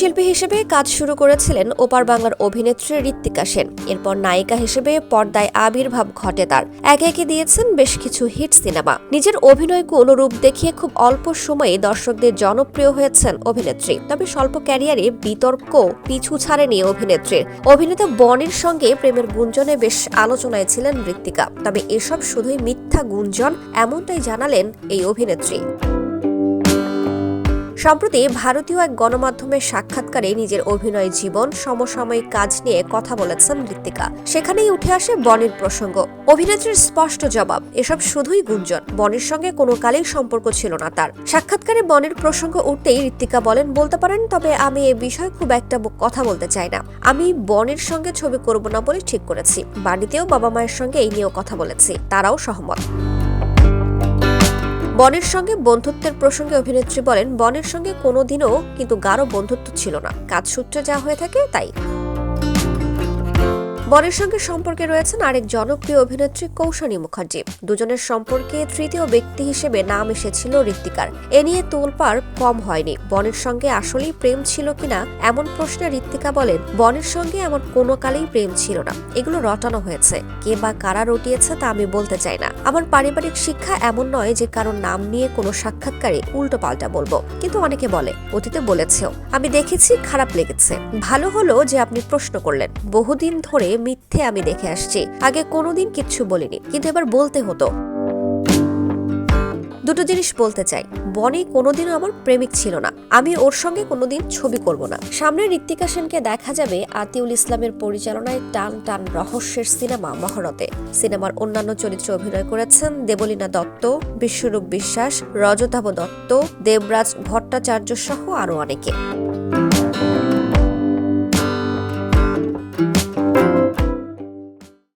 শিল্পী হিসেবে কাজ শুরু করেছিলেন ওপার বাংলার অভিনেত্রী ঋত্বিকা সেন। এরপর নায়িকা হিসেবে পর্দায় আবির্ভাব ঘটে তার। একে একে দিয়েছেন বেশ কিছু হিট সিনেমা। নিজের অভিনয়কে অনুরূপ দেখিয়ে খুব অল্প সময়ে দর্শকদের জনপ্রিয় হয়েছেন অভিনেত্রী। তবে স্বল্প ক্যারিয়ারে বিতর্ক পিছু ছাড়েনি অভিনেত্রীর। অভিনেতা বনির সঙ্গে প্রেমের গুঞ্জনে বেশ আলোচনায় ছিলেন ঋত্বিকা। তবে এসব শুধুই মিথ্যা গুঞ্জন, এমনটাই জানালেন এই অভিনেত্রী। সম্প্রতি ভারতীয় এক গণমাধ্যমের সাক্ষাৎকারে নিজের অভিনয় জীবন, সমসাময়িক কাজ নিয়ে কথা বলেছেন ঋত্বিকা সেখানেই উঠে আসে বনের প্রসঙ্গ। অভিনেত্রীর স্পষ্ট জবাব, এসব শুধুই গুঞ্জন। বনের সঙ্গে কোনো কালেই সম্পর্ক ছিল না তার। সাক্ষাৎকারে বনের প্রসঙ্গ উঠতেই ঋত্বিকা বলেন, বলতে পারেন, তবে আমি এ বিষয়ে খুব একটা কথা বলতে চাই না। আমি বনের সঙ্গে ছবি করব না বলে ঠিক করেছি। বাড়িতেও বাবা মায়ের সঙ্গে এই নিয়েও কথা বলেছি। তারাও সহমত। বনের সঙ্গে বন্ধুত্বের প্রসঙ্গে অভিনেত্রী বলেন, বনের সঙ্গে কোনোদিনও কিন্তু গাঢ় বন্ধুত্ব ছিল না। কাজ সূত্রে যা হয়ে থাকে, তাই। বনের সঙ্গে সম্পর্কে রয়েছেন আরেক জনপ্রিয় অভিনেত্রী কৌশানী মুখার্জি। দুজনের সম্পর্কে তৃতীয় ব্যক্তি হিসেবে নাম এসেছিল ঋত্বিকার। এ নিয়ে তোলপাড় কম হয়নি। বনের সঙ্গে আসলেই প্রেম ছিল কিনা এমন প্রশ্নে ঋত্বিকা বলেন বনের সঙ্গে আমার কোনো কালেই প্রেম ছিল না। এগুলো রটানো হয়েছে। কে বা কারা রটিয়েছে তা আমি বলতে চাই না। আমার পারিবারিক শিক্ষা এমন নয় যে কারোর নাম নিয়ে কোনো সাক্ষাৎকারে উল্টো পাল্টা বলব। কিন্তু অনেকে বলে, অতীতে বলেছেও। আমি দেখেছি, খারাপ লেগেছে। ভালো হলো যে আপনি প্রশ্ন করলেন। বহুদিন ধরে মিথ্যে আমি দেখে আসছি। আগে কোনোদিন কিচ্ছু বলিনি, কিন্তু এবার বলতে হতো। দুটো জিনিস বলতে চাই। বনি কোনোদিনও আমার প্রেমিক ছিল না। আমি ওর সঙ্গে কোনোদিন ছবি করব না। সামনে ঋত্বিকা সেনকে দেখা যাবে আতিউল ইসলামের পরিচালনায় টান টান রহস্যের সিনেমা মহরতে। সিনেমার অন্যান্য চরিত্রে অভিনয় করেছেন দেবলীনা দত্ত, বিশ্বরূপ বিশ্বাস, রজতাভ দত্ত, দেবরাজ ভট্টাচার্য সহ আরও অনেকে।